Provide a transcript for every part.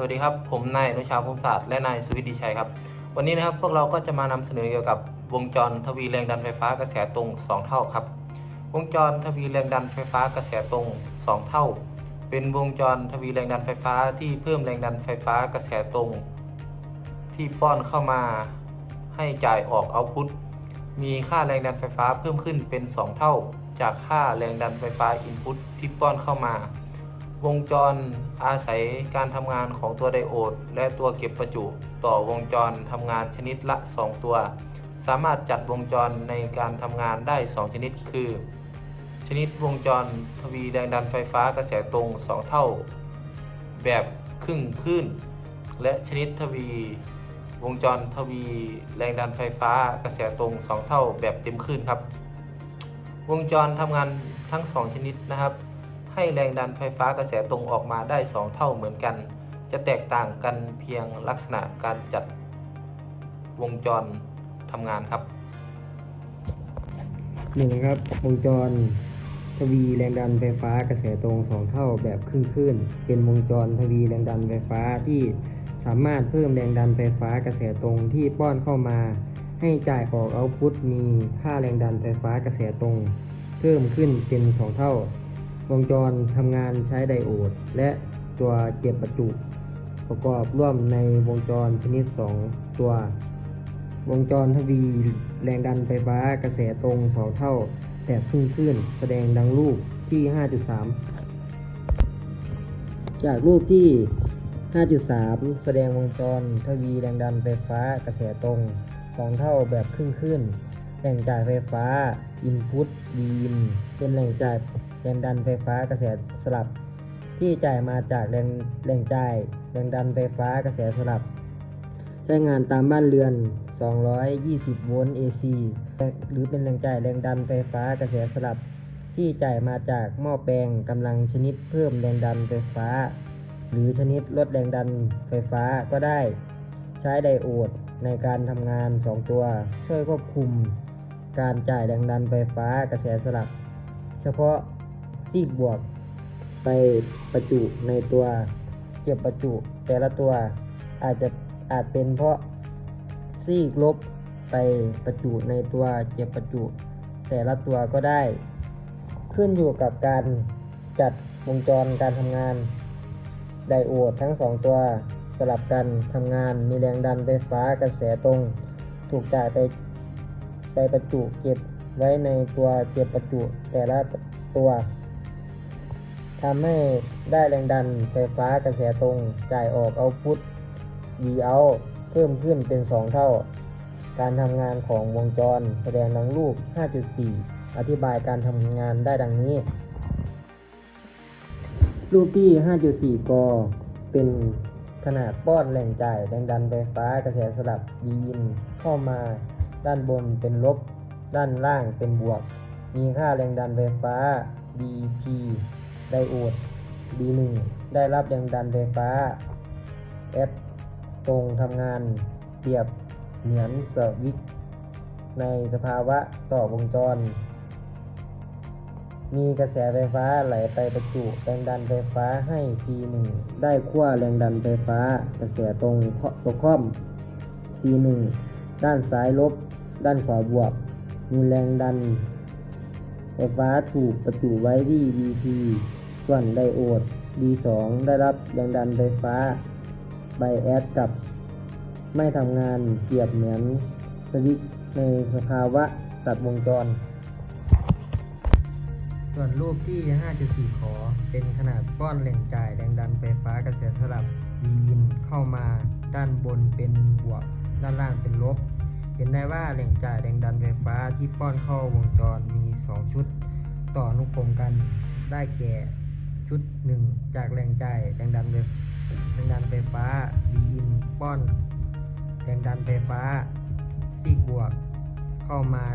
สวัสดีครับ ผมนายอนุชาภูมิศาสตร์และนายสุวิทย์ดีชัยครับ วันนี้นะครับพวกเราก็จะมานำเสนอเกี่ยวกับวงจรทวีแรงดันไฟฟ้ากระแสตรง 2 เท่าครับ วงจรทวีแรงดันไฟฟ้ากระแสตรง 2 เท่า เป็นวงจรทวีแรงดันไฟฟ้าที่เพิ่มแรงดันไฟฟ้ากระแสตรง ที่ป้อนเข้ามาให้จ่ายออกเอาพุทมีค่าแรงดันไฟฟ้าเพิ่มขึ้นเป็น 2 เท่า จากค่าแรงดันไฟฟ้าอินพุตที่ป้อนเข้ามา วงจรอาศัยการทำงานของตัวไดโอด และตัวเก็บประจุต่อวงจรทำงานชนิดละ 2 ตัว สามารถจัดวงจรในการทำงานได้ 2 ชนิดคือ ชนิดวงจรทวีแรงดันไฟฟ้ากระแสตรง 2 เท่า แบบครึ่งคลื่น และชนิดทวี วงจรทวีแรงดันไฟฟ้ากระแสตรง 2 เท่า แบบเต็มคลื่นครับ วงจรทำงานทั้ง 2 ชนิดนะครับ ให้แรงดันไฟฟ้ากระแสตรงออกมาได้ 2 เท่าเหมือนกัน จะแตกต่างกันเพียงลักษณะการจัดวงจรทำงานครับหนึ่งนะครับวงจรทวีแรงดันไฟฟ้ากระแสตรง 2 เท่าแบบครึ่งคลื่นเป็นวงจรทวีแรงดันไฟฟ้าที่สามารถเพิ่มแรงดันไฟฟ้ากระแสตรงที่ป้อนเข้ามา ให้จ่ายออกเอาพุทมีค่าแรงดันไฟฟ้ากระแสตรง เพิ่มขึ้นเป็น 2 เท่า วงจรทำงานใช้ไดโอด และตัวเก็บประจุ ประกอบร่วมในวงจรชนิด 2 ตัว วงจรทวี แรงดันไฟฟ้ากระแสตรง2เท่าแบบครึ่งคลื่นแสดงดังรูปที่ 5.3 จากรูปที่ 5.3 แสดงวงจรทวีแรงดันไฟฟ้ากระแสตรง 2 เท่าแบบครึ่งคลื่นแหล่งจ่ายไฟฟ้า Input d in เป็นแหล่งจ่าย รงดันไฟฟ้ากระแสสลับ ที่จ่ายมาจากแรงแรงจ่ายแรงดันไฟฟ้ากระแสสลับ ใช้งานตามบ้านเรือน 220 โวลต์ AC หรือเป็นแรงจ่ายแรงดันไฟฟ้ากระแสสลับ ที่จ่ายมาจากหม้อแปลงกำลังชนิดเพิ่มแรงดันไฟฟ้า หรือชนิดลดแรงดันไฟฟ้าก็ได้ ใช้ไดโอดในการทำงาน 2 ตัว ช่วยควบคุมการจ่ายแรงดันไฟฟ้ากระแสสลับ เฉพาะ ซีกบวก ไปประจุในตัวเก็บประจุแต่ละตัวอาจจะอาจเป็นเพราะซีกลบไปประจุในตัวเก็บประจุ แต่ละตัวก็ได้ ขึ้นอยู่กับการจัดวงจรการทำงาน ไดโอดทั้งสองตัวสลับกันทำงานมีแรงดันไฟฟ้ากระแสตรง ถูกจ่ายไปไปประจุเก็บไว้ในตัวเก็บประจุแต่ละตัว ทำให้ได้แรงดันไฟฟ้ากระแสตรงจ่ายออกเอาพุท V out เพิ่มขึ้นเป็น 2 เท่า การทำงานของวงจรแสดงดังรูป 5.4 อธิบายการทำงานได้ดังนี้ รูปที่ 5.4กเป็นขนาดป้อนแหล่งจ่ายแรงดันไฟฟ้ากระแสสลับ D in เข้ามาด้านบนเป็นลบ ด้านล่างเป็นบวก มีค่าแรงดันไฟฟ้า dP ไดโอด D1 ได้รับแรงดันไฟฟ้า F ตรงทำงานเปรียบเหมือนสวิตช์ในสภาวะต่อวงจร มีกระแสไฟฟ้าไหลไปประจุแรงดันไฟฟ้าให้ C1 ได้ขั้วแรงดันไฟฟ้ากระแสตรงตัวค่อม C1 ด้านซ้ายลบ ด้านขวาบวก มีแรงดันไฟฟ้าถูกประจุไว้ที่ VT ส่วนไดโอด D2 ได้รับแรงดันไฟฟ้าไบแอสกับไม่ทำงานเปรียบเหมือนสวิตในสภาวะตัดวงจร ส่วนรูปที่ 5.4 ขอ เป็นขนาดป้อนแหล่งจ่ายแรงดันไฟฟ้ากระแสสลับ V in เข้ามาด้านบนเป็นบวก ด้านล่างเป็นลบ เห็นได้ว่าแหล่งจ่ายแรงดันไฟฟ้าที่ป้อนเข้าวงจรมี 2 ชุด ต่ออนุกรมกันได้แก่ ชุด1จากแรงจ่ายแรงดันไฟแรงดันไฟฟ้า V in ป้อน แรงดันไฟฟ้าซีกบวก เข้ามา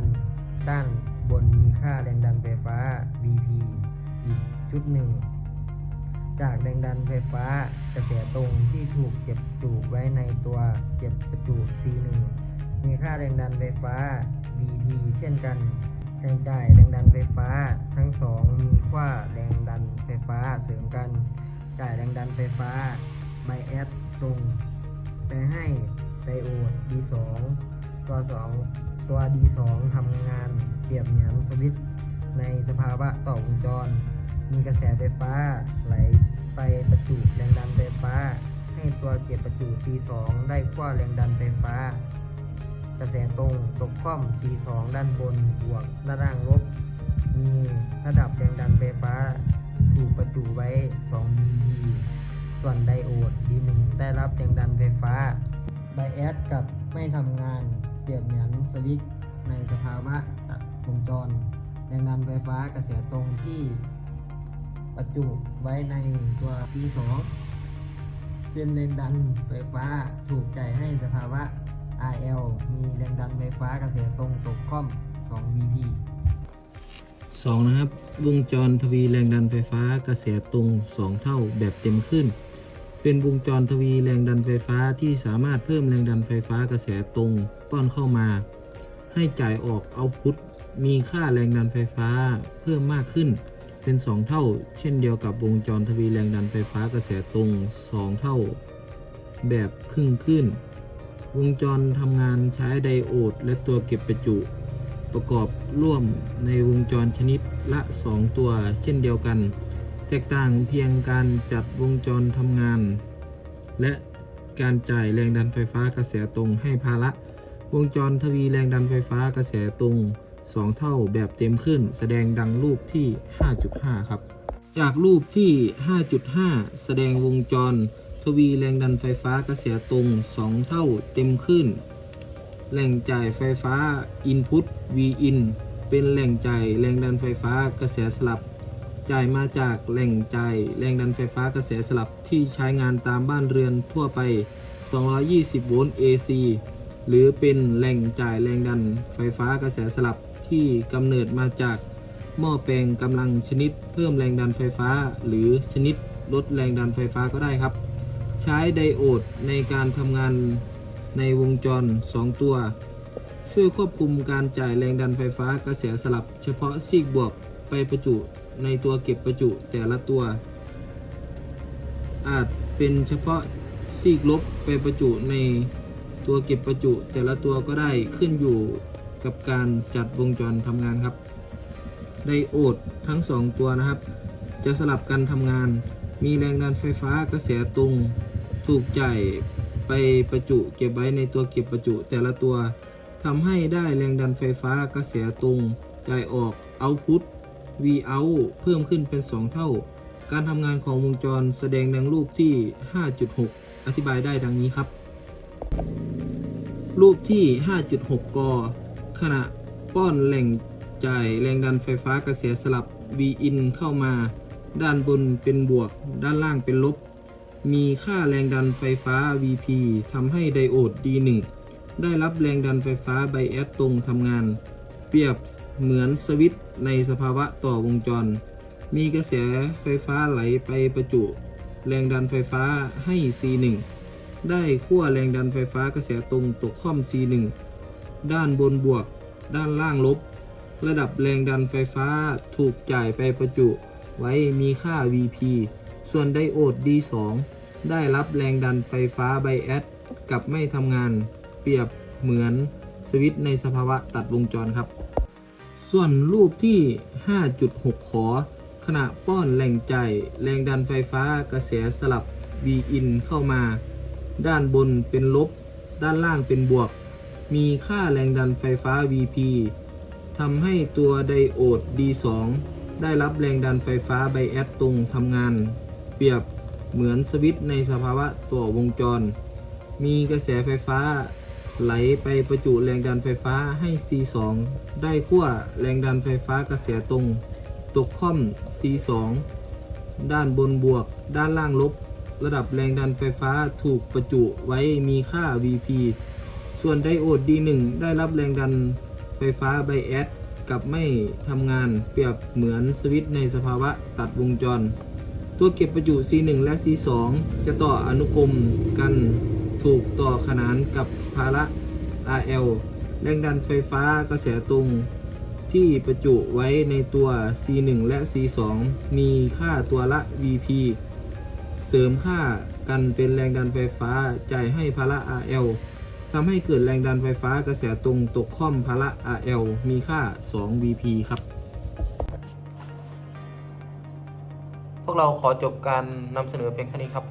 ด้านบนมีค่าแรงดันไฟฟ้า VP อีกชุดหนึ่งจากแรงดันไฟฟ้ากระแสตรงที่ถูกเก็บประจุไว้ในตัวเก็บประจุ C1 มีค่าแรงดันไฟฟ้า VP เช่นกัน แรงจ่ายแรงดันไฟฟ้า ทั้งสองมีค่าแรงดันไฟฟ้าเสริมกันจ่ายแรงดันไฟฟ้าไบแอสตรงไปให้ไดโอด D2 ตัว 2 ตัว D2 ทำงานเปรียบเหมือนสวิตช์ในสภาวะต่อวงจร มีกระแสไฟฟ้าไหลไปประจุแรงดันไฟฟ้า ให้ตัวเก็บประจุ C2 ได้ขั้วแรงดันไฟฟ้า กระแสตรงตกคว่ำ C2 ด้านบนบวกด้านล่างลบ มีระดับแรงดันไฟฟ้า ถูกประจุไว้ 2 dB ส่วนไดโอด D1 ได้รับแรงดันไฟฟ้าไบแอสกับไม่ทำงานเปรียบเหมือนสวิตช์ในสภาวะตัดวงจร แรงดันไฟฟ้ากระแสตรงที่ประจุไว้ในตัว T2 เป็นแรงดันไฟฟ้าถูกจ่ายให้สภาวะ RL มีแรงดันไฟฟ้ากระแสตรงตกค่อม 2 VP 2นะครับ วงจรทวีแรงดันไฟฟ้ากระแสตรง 2 เท่าแบบเต็มขึ้น เป็นวงจรทวีแรงดันไฟฟ้าที่สามารถเพิ่มแรงดันไฟฟ้ากระแสตรงป้อนเข้ามา ให้จ่ายออกเอาพุทมีค่าแรงดันไฟฟ้าเพิ่มมากขึ้น เป็น 2 เท่า เช่นเดียวกับวงจรทวีแรงดันไฟฟ้ากระแสตรง 2 เท่า แบบครึ่งขึ้น วงจรทำงานใช้ไดโอดและตัวเก็บประจุ ประกอบร่วมในวงจรชนิดละ 2 ตัวเช่นเดียวกัน แตกต่างเพียงการจัดวงจรทำงาน และการจ่ายแรงดันไฟฟ้ากระแสตรงให้ภาระวงจรทวีแรงดันไฟฟ้ากระแสตรง 2 เท่าแบบเต็มขึ้น แสดงดังรูปที่ 5.5 ครับ จากรูปที่ 5.5 แสดงวงจรทวีแรงดันไฟฟ้ากระแสตรง 2 เท่าเต็มขึ้น แหล่งจ่ายไฟฟ้า Input Vin เป็นแหล่งจ่ายแรงดันไฟฟ้ากระแสสลับ จ่ายมาจากแหล่งจ่ายแรงดันไฟฟ้ากระแสสลับที่ใช้งานตามบ้านเรือนทั่วไป 220 โวลต์ AC หรือเป็นแหล่งจ่ายแรงดันไฟฟ้ากระแสสลับที่กำเนิดมาจากหม้อแปลงกำลังชนิดเพิ่มแรงดันไฟฟ้า หรือชนิดลดแรงดันไฟฟ้าก็ได้ครับ ใช้ไดโอดในการทำงาน ในวงจร 2 ตัว ช่วยควบคุมการจ่ายแรงดันไฟฟ้ากระแสสลับ เฉพาะซีกบวกไปประจุในตัวเก็บประจุแต่ละตัว อาจเป็นเฉพาะซีกลบไปประจุในตัวเก็บประจุแต่ละตัวก็ได้ขึ้นอยู่กับการจัดวงจรทำงานครับ ไดโอดทั้ง 2 ตัวนะครับ จะสลับกันทำงาน มีแรงดันไฟฟ้ากระแสตรงถูกจ่าย ไปประจุเก็บไว้ในตัวเก็บประจุแต่ละตัวทำให้ได้แรงดันไฟฟ้ากระแสตรงจ่ายออก Output V out เพิ่มขึ้นเป็น 2 เท่า การทำงานของวงจรแสดงดังรูปที่ 5.6 อธิบายได้ดังนี้ครับ รูปที่ 5.6 ก ขณะป้อนแหล่งจ่ายแรงดันไฟฟ้ากระแสสลับ V in เข้ามา ด้านบนเป็นบวก ด้านล่างเป็นลบ มีค่าแรงดันไฟฟ้า VP ทำให้ไดโอด D1 ได้รับแรงดันไฟฟ้าไบแอสตรงทำงาน เปรียบเหมือนสวิตช์ในสภาวะต่อวงจร มีกระแสไฟฟ้าไหลไปประจุ แรงดันไฟฟ้าให้ C1 ได้ขั้วแรงดันไฟฟ้ากระแสตรงตกค่อม C1 ด้านบนบวก ด้านล่างลบ ระดับแรงดันไฟฟ้าถูกจ่ายไปประจุ ไว้มีค่า VP ส่วนไดโอด D2 ได้รับแรงดันไฟฟ้าไบแอสกับไม่ทำงานเปรียบเหมือนสวิตช์ในสภาวะตัดวงจรครับ ส่วนรูปที่ 5.6 ขอ ขณะป้อนแหล่งจ่ายแรงดันไฟฟ้ากระแสสลับ V in เข้ามา ด้านบนเป็นลบ ด้านล่างเป็นบวก มีค่าแรงดันไฟฟ้า VP ทำให้ตัวไดโอด D2 ได้รับแรงดันไฟฟ้าไบแอสตรงทำงาน เปรียบเหมือนสวิตช์ในสภาวะต่อวงจร มีกระแสไฟฟ้าไหลไปประจุแรงดันไฟฟ้าให้ C2 ได้ขั้วแรงดันไฟฟ้ากระแสตรง ตกค่อม C2 ด้านบนบวก ด้านล่างลบ ระดับแรงดันไฟฟ้าถูกประจุไว้มีค่า VP ส่วนไดโอด D1 ได้รับแรงดันไฟฟ้าไบแอสกับไม่ทำงานเปรียบเหมือนสวิตช์ในสภาวะตัดวงจร ตัวเก็บประจุ C1 และ C2 จะต่ออนุกรมกันถูกต่อขนานกับภาระ RL แรงดันไฟฟ้ากระแสตรงที่ประจุไว้ในตัว C1 และ C2 มีค่าตัวละ VP เสริมค่ากันเป็นแรงดันไฟฟ้าจ่ายให้ภาระ RL ทำให้เกิดแรงดันไฟฟ้ากระแสตรงตกค่อมภาระ RL มีค่า 2 VP ครับ พวกเราขอจบการนำเสนอเพียงเท่านี้ครับ